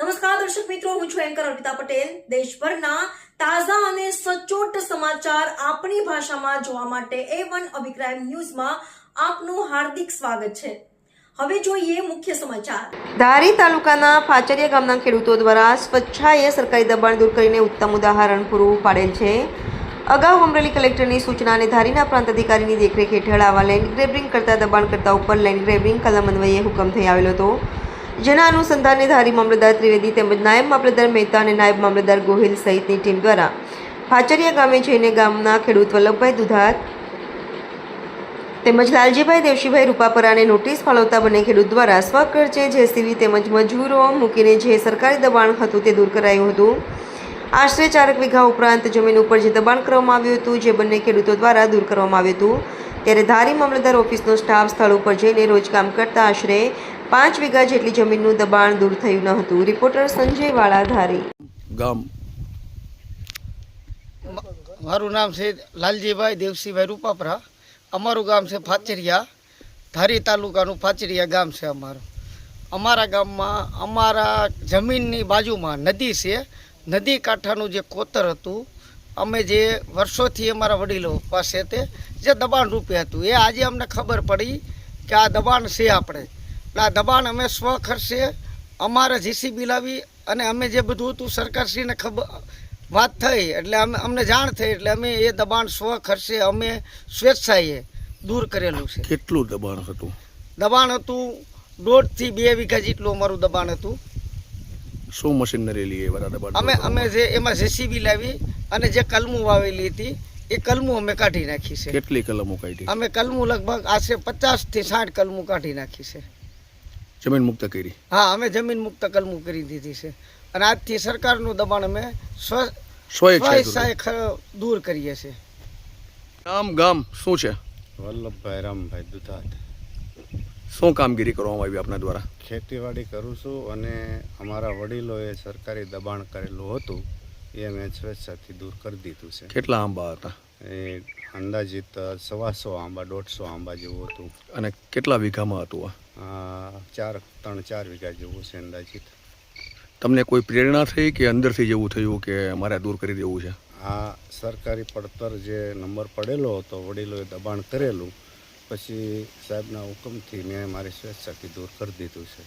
નમસ્કાર, દર્શક મિત્રો, હું છું એન્કર અર્પિતા પટેલ. દેશભરના તાજા અને સચોટ સમાચાર આપણી ભાષામાં જોવા માટે એ વન અભિપ્રાય ન્યૂઝમાં આપનું હાર્દિક સ્વાગત છે. હવે જોઈએ મુખ્ય સમાચાર. ધારી તાલુકાના ફાચરિયા ગામના ખેડૂતો દ્વારા સ્વચ્છાએ સરકારી દબાણ દૂર કરીને ઉત્તમ ઉદાહરણ પૂરું પાડેલ છે. અગાઉ અમરેલી કલેક્ટરની સૂચના ધારીના પ્રાંત અધિકારીની દેખરેખ હેઠળ આવા લેન્ડ ગ્રેબિંગ કરતા દબાણકર્તા ઉપર લેન્ડ ગ્રેબિંગ કલમ અન્વયે હુકમ થઈ આવેલો હતો. જેના અનુસંધાને ધારી મામલતદાર ત્રિવેદી તેમજ નાયબ મામલતદાર મહેતા અને નાયબ મામલતદાર ગોહિલ સહિતની ટીમ દ્વારા ફાચરિયા ગામે જઈને ગામના ખેડૂત વલ્લભભાઈ દુધાત તેમજ લાલજીભાઈ દેવશીભાઈ રૂપાપરાને નોટિસ ફાળવતા બંને ખેડૂત દ્વારા સ્વખર્ચે જેસીબી તેમજ મજૂરો મૂકીને જે સરકારી દબાણ હતું તે દૂર કરાયું હતું. આશરે ચારક વીઘા ઉપરાંત જમીન ઉપર જે દબાણ કરવામાં આવ્યું હતું, જે બંને ખેડૂતો દ્વારા દૂર કરવામાં આવ્યું હતું. ત્યારે ધારી મામલતદાર ઓફિસનો સ્ટાફ સ્થળ ઉપર જઈને રોજ કામ કરતા આશરે પાંચ વીઘા જેટલી જમીનનું દબાણ દૂર થયું ન હતું રિપોર્ટર સંજય વાળાધારી. ગામ. મારું નામ છે લાલજીભાઈ દેવસીભાઈ રૂપાપરા. અમારું ગામ છે ફાચરિયા. ધારી તાલુકાનું ફાચરિયા ગામ છે અમારું. અમારા ગામમાં અમારા જમીનની બાજુમાં નદી છે. નદી કાંઠાનું જે કોતર હતું અમે જે વર્ષોથી અમારા વડીલો પાસે તે જે દબાણ રૂપે હતું. એ આજે અમને ખબર પડી કે આ દબાણ છે આપણે. આ દબાણ અમે સ્વ ખર્ચે અમારે જીસીબી લાવી અને અમે જે બધું હતું સરકારશ્રીને ખબર વાત થઈ એટલે અમે અમને જાણ થઈ એટલે અમે એ દબાણ સ્વ ખર્ચે અમે સ્વેચ્છાએ દૂર કરેલું છે. કેટલું દબાણ હતું? દબાણ હતું દોઢથી બે વીઘા જેટલું અમારું દબાણ હતું. શું મશીનરી લઈએ દબાણ અમે અમે જે એમાં જેસીબી લાવી અને જે કલમું વાવેલી હતી એ કલમું અમે કાઢી નાખી છે. કેટલી કલમો કાઢી? અમે કલમું લગભગ આશરે પચાસથી સાઠ કલમું કાઢી નાખી છે. જમીન મુક્ત કરી. હા અમે જમીન મુક્ત કલમું કરી દીધી છે. અને આજથી સરકારનું દબાણ અમે સ્વ સ્વેચ્છાએ દૂર કરીએ છીએ. ગામ ગામ શું છે? વલ્લભભાઈ રામભાઈ દુધાત. શું કામગીરી કરવામાં આવી આપના દ્વારા? ખેતીવાડી કરું છું અને અમારા વડીલોએ સરકારી દબાણ કરેલું હતું એ મેં સ્વેચ્છાથી દૂર કરી દીધું છે. કેટલા આંબા હતા? એ અંદાજિત સવાસો આંબા દોઢસો આંબા જેવું હતું. અને કેટલા વીઘામાં હતું આ? ચાર ત્રણ ચાર વીઘા જેવું છે અંદાજિત. તમને કોઈ પ્રેરણા થઈ કે અંદરથી જેવું થયું કે મારે દૂર કરી દેવું છે? આ સરકારી પડતર જે નંબર પડેલો હતો વડીલોએ દબાણ કરેલું પછી સાહેબના હુકમથી મેં મારી સ્વેચ્છાથી દૂર કરી દીધું છે.